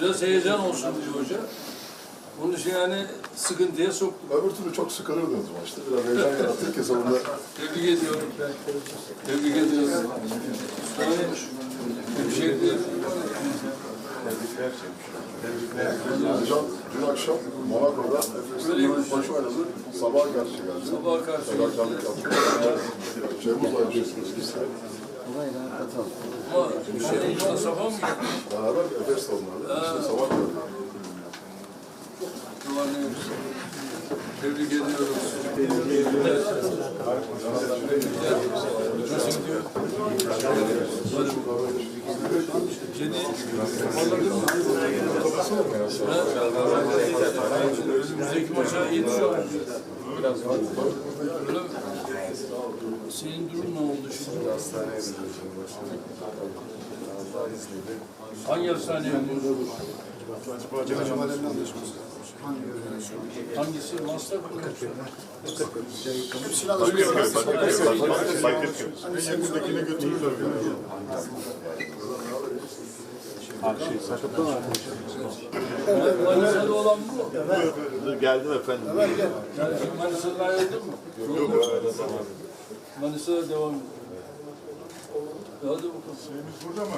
Biraz heyecan olsun diyor hoca. Onun için yani sıkıntıya soktuk. Öbür türlü çok sıkılırdınız maçta. Biraz heyecan yarattık ki sonunda Tebrik ediyorum. Tebrik ediyorum. Yani bir şey değil. Ercan dün akşam Monaco'da Efes'te maç oynadı. Sabah karşı geldi. Sabaha karşı. Fedakarlık yaptı. Şeyimiz aynı şey. Ama şey, Mustafa mı gitti? Beraber Efes'te onlarla. İşte sabah geldi. Tebrik ediyoruz. Nasıl gidiyor? Seni toparladın mı? Önümüzdeki maça yetişiyor. Öyle mi? Senin durum ne oldu şimdi? Hangi hastaneye gidiyorsun? Hangisi? Maslak mı? Manisa'da olan bu. Geldim efendim. Yani şimdi Manisa'da ayrıldın mı? Yok. Manisa'da devam ediyor. Hadi bakalım.